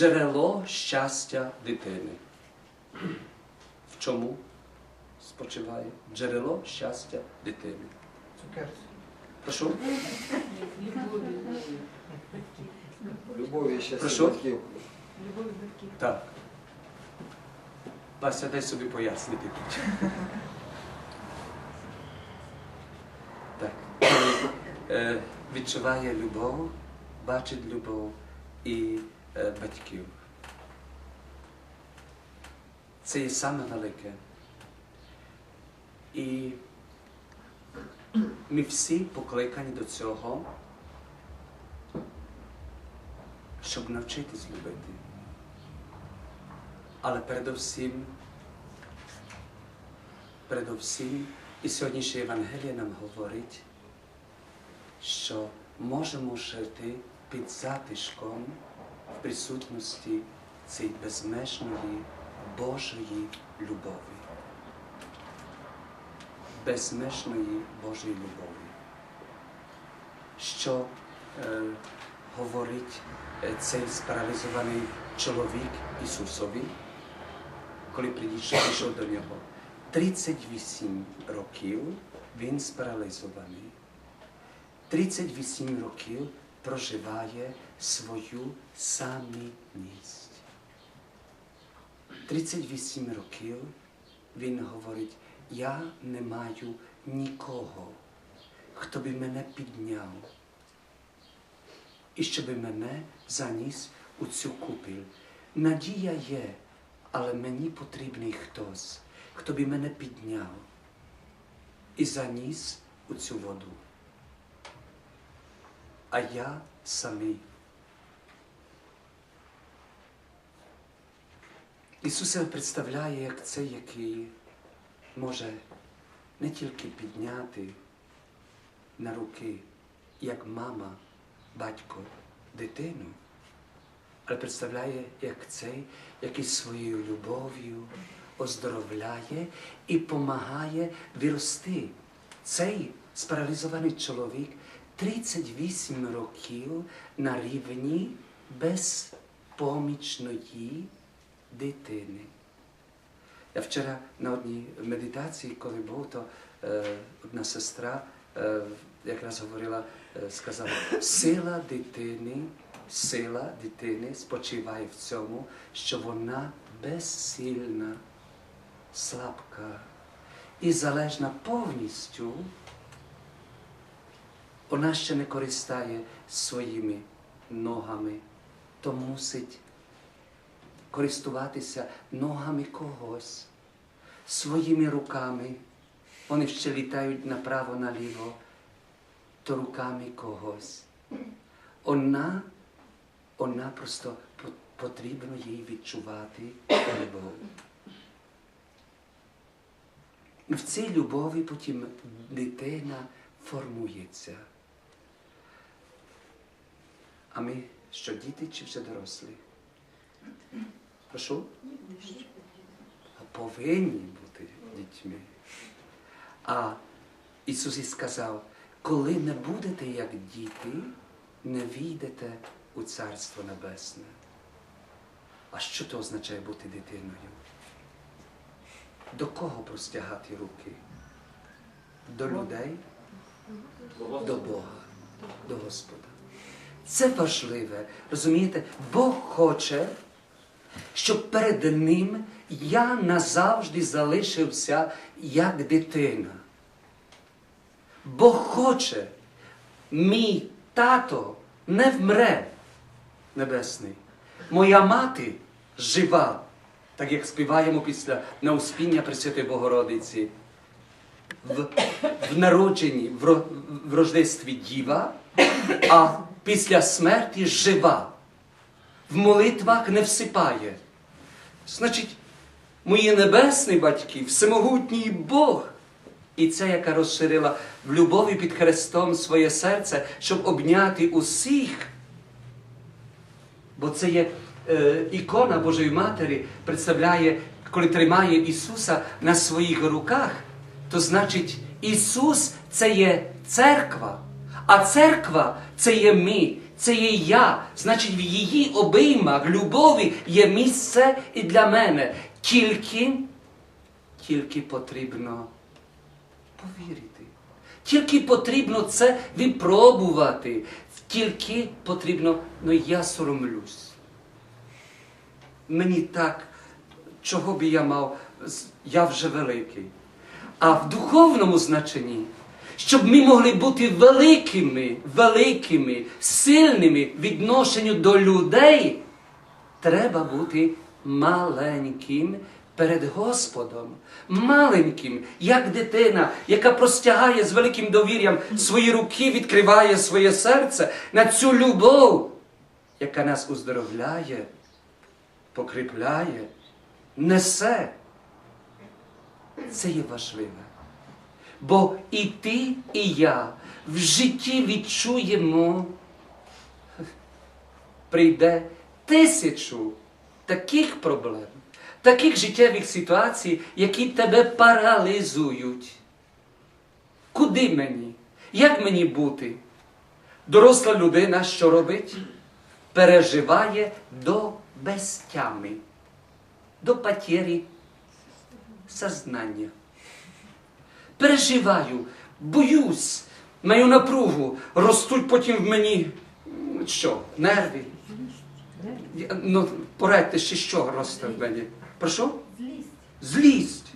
джерело щастя дитини. В чому спочиває джерело щастя дитини? Цукерці. Прошу? Любові і щастя Прошу? батьків. Так. Вася, дай собі пояснити тут. Так. Е, відчуває любов, бачить любов і батьків. Це є саме велике. І ми всі покликані до цього, щоб навчитись любити. Але передовсім, передовсім, і сьогоднішнє Євангеліє нам говорить, що можемо жити під затишком присутності цієї безмежної Божої любові. Безмежної Божої любові. Що е, говорить е, цей спаралізований чоловік Ісусові, коли прийшов до нього. 38 років він спаралізований. 38 років проживає свою самітність. 38 років він говорить, я не маю нікого, хто би мене підняв і щоб мене заніс у цю купіль. Надія є, але мені потрібний хтось, хто би мене підняв і заніс у цю воду. А я самий. Ісус себе представляє як цей, який може не тільки підняти на руки, як мама, батько, дитину, але представляє як цей, який своєю любов'ю оздоровляє і допомагає вирости. Цей спаралізований чоловік 38 років на рівні безпомічної дитини. Я вчора на одній медитації, коли був, то е, одна сестра е, якраз говорила, е, сказала, сила дитини, сила дитини спочиває в цьому, що вона безсильна, слабка і залежна повністю. Вона ще не користає своїми ногами, то мусить користуватися ногами когось, своїми руками. Вони ще літають направо-наліво, то руками когось. Вона, вона просто потрібно їй відчувати любов. В цій любові потім дитина формується. А ми що діти чи вже дорослі? Прошу? Повинні бути дітьми. А Ісус і сказав, коли не будете як діти, не війдете у Царство Небесне. А що то означає бути дитиною? До кого простягати руки? До людей? До Бога, до Господа. Це важливе. Розумієте, Бог хоче, щоб перед Ним я назавжди залишився як дитина. Бог хоче, мій тато не вмре небесний. Моя мати жива, так як співаємо після Науспіння Пресвятої Богородиці. В, в народженні, в, в рождестві діва, а після смерті жива. В молитвах не всипає. Значить, мої небесні батьки, всемогутній Бог. І це, яка розширила в любові під Христом своє серце, щоб обняти усіх. Бо це є е, ікона Божої Матері, представляє, коли тримає Ісуса на своїх руках, то значить Ісус це є церква, а церква це є ми, це є я. Значить, в її обіймах любові є місце і для мене. Тільки, тільки потрібно повірити. Тільки потрібно це випробувати. Тільки потрібно, ну я соромлюсь. Мені так, чого би я мав, я вже великий. А в духовному значенні, щоб ми могли бути великими, великими, сильними відношенню до людей, треба бути маленьким перед Господом. Маленьким, як дитина, яка простягає з великим довір'ям свої руки, відкриває своє серце на цю любов, яка нас уздоровляє, покріпляє, несе. Це є важливе. Бо і ти, і я в житті відчуємо, прийде тисячу таких проблем, таких життєвих ситуацій, які тебе паралізують. Куди мені? Як мені бути? Доросла людина що робить? Переживає до безтями, до потері сознання. Переживаю, боюсь, маю напругу, ростуть потім в мені що? Нерви. Ну, порадьте ще що росте в мені. Прошу? Злість. Злість.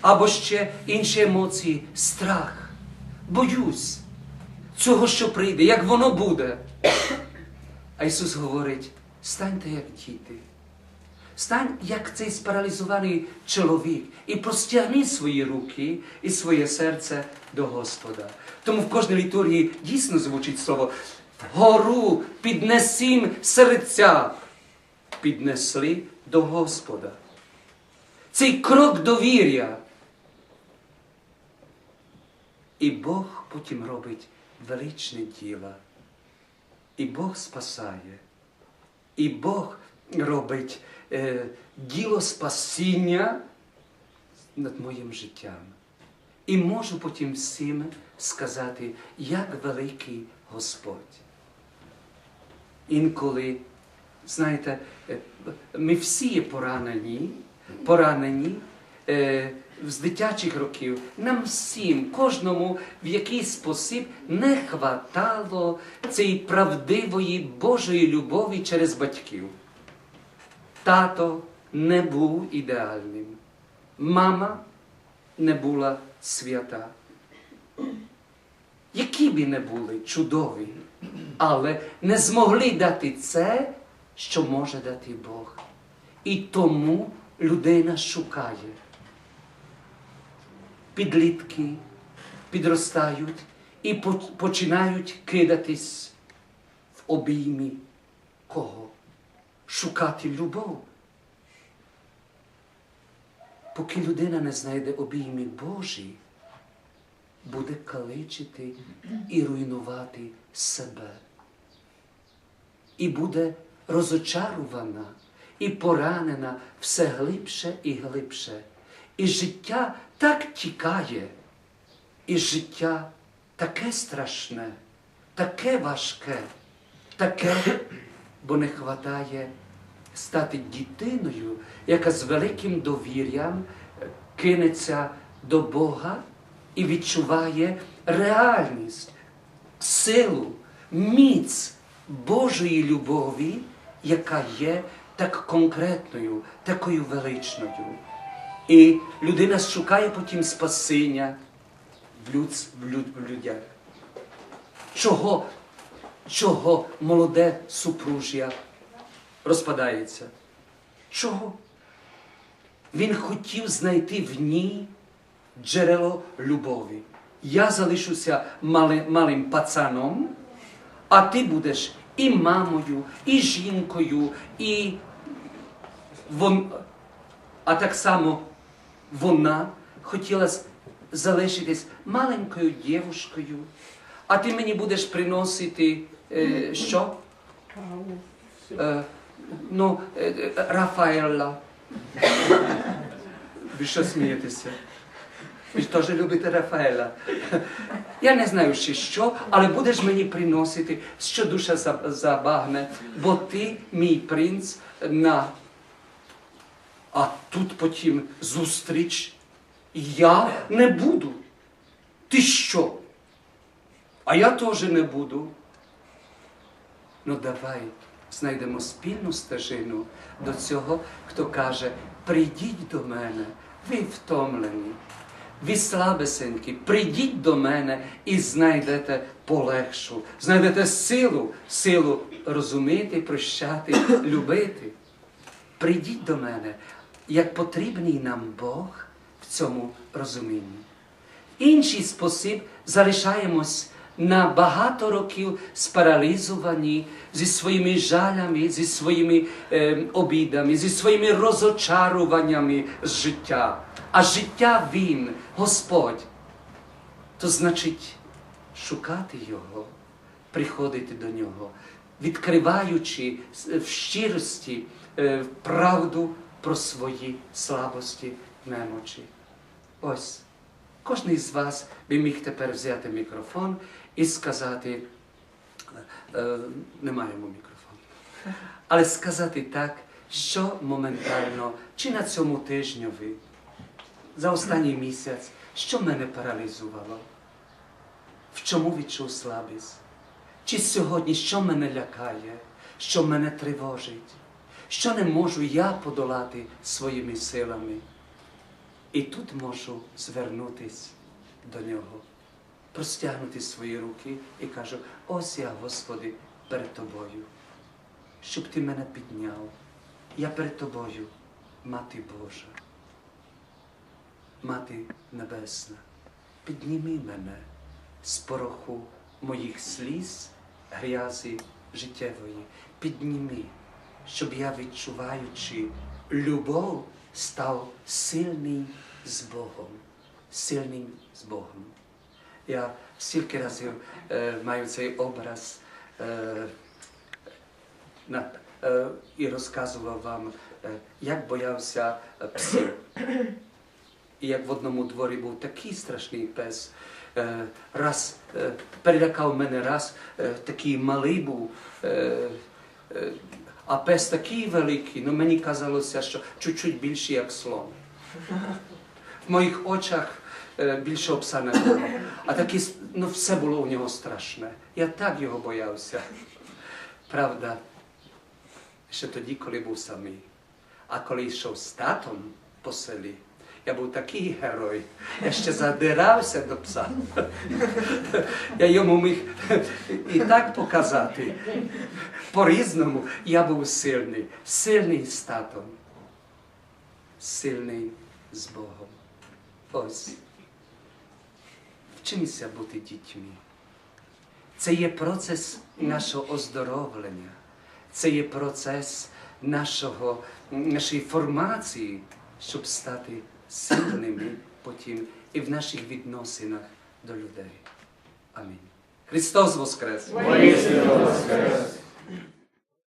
Або ще інші емоції, страх. Боюсь цього, що прийде, як воно буде. А Ісус говорить: станьте як діти. Стань як цей спаралізований чоловік і простягни свої руки і своє серце до Господа. Тому в кожній літургії дійсно звучить слово вгору піднесім серця. Піднесли до Господа. Цей крок довір'я. І Бог потім робить величне діло. І Бог спасає. І Бог робить е, діло спасіння над моїм життям. І можу потім всім сказати, як великий Господь. Інколи, знаєте, е, ми всі є поранені, поранені е, з дитячих років. Нам всім, кожному в якийсь спосіб не хватало цієї правдивої Божої любові через батьків. Тато не був ідеальним. Мама не була свята. Які би не були чудові, але не змогли дати це, що може дати Бог. І тому людина шукає. Підлітки підростають і починають кидатись в обіймі кого? Шукати любов. Поки людина не знайде обійми Божі, буде каличити і руйнувати себе. І буде розочарувана і поранена все глибше і глибше. І життя так тікає, і життя таке страшне, таке важке, таке, бо не хватає стати дитиною, яка з великим довір'ям е, кинеться до Бога і відчуває реальність, силу, міць Божої любові, яка є так конкретною, такою величною. І людина шукає потім спасіння в, людс- в, люд, в людях. Чого, чого молоде супружжя розпадається? Чого? Він хотів знайти в ній джерело любові. Я залишуся мали, малим пацаном, а ти будеш і мамою, і жінкою, і вон, а так само вона хотіла залишитись маленькою дівушкою, а ти мені будеш приносити е, що? Е, ну, е, е, Рафаелла. Ви що смієтеся? Ви теж любите Рафаела. Я не знаю ще що, але будеш мені приносити, що душа забагне, бо ти мій принц на. А тут потім зустріч. Я не буду. Ти що? А я теж не буду. Ну давай знайдемо спільну стежину до цього, хто каже: прийдіть до мене, ви втомлені, ви слабесенькі, прийдіть до мене і знайдете полегшу, знайдете силу, силу розуміти, прощати, любити. Прийдіть до мене, як потрібний нам Бог в цьому розумінні. Інший спосіб залишаємось на багато років спаралізовані зі своїми жалями, зі своїми е, обідами, зі своїми розочаруваннями з життя. А життя Він, Господь. То значить шукати Його, приходити до Нього, відкриваючи в щирості е, правду про свої слабості, немочі. Ось. Кожен з вас би міг тепер взяти мікрофон і сказати, е, не маємо мікрофону, але сказати так, що моментально, чи на цьому тижньові, за останній місяць, що мене паралізувало, в чому відчув слабість, чи сьогодні що мене лякає, що мене тривожить, що не можу я подолати своїми силами. І тут можу звернутись до нього, простягнути свої руки і кажу: ось я, Господи, перед тобою, щоб ти мене підняв. Я перед тобою, Мати Божа, Мати Небесна, підніми мене з пороху моїх сліз, грязі життєвої, підніми, щоб я, відчуваючи любов, став сильний з Богом, сильним з Богом. Я стільки разів е, маю цей образ е, на, е, і розказував вам, е, як боявся е, псів. І як в одному дворі був такий страшний пес. Е, раз перелякав мене раз, такий малий був, а пес такий великий, ну мені казалося, що чуть-чуть більший, як слон. В моїх очах е, більше пса не було. А такі, с- ну все було у нього страшне. Я так його боявся. Правда, ще тоді, коли був самий. А коли йшов з татом по селі, я був такий герой. Я ще задирався до пса. Я йому міг і так показати. По-різному я був сильний, сильний з татом, сильний з Богом. Ось. Вчимося бути дітьми. Це є процес нашого оздоровлення, це є процес нашого, нашої формації, щоб стати сильними потім і в наших відносинах до людей. Амінь. Христос Воскрес! Воскрес!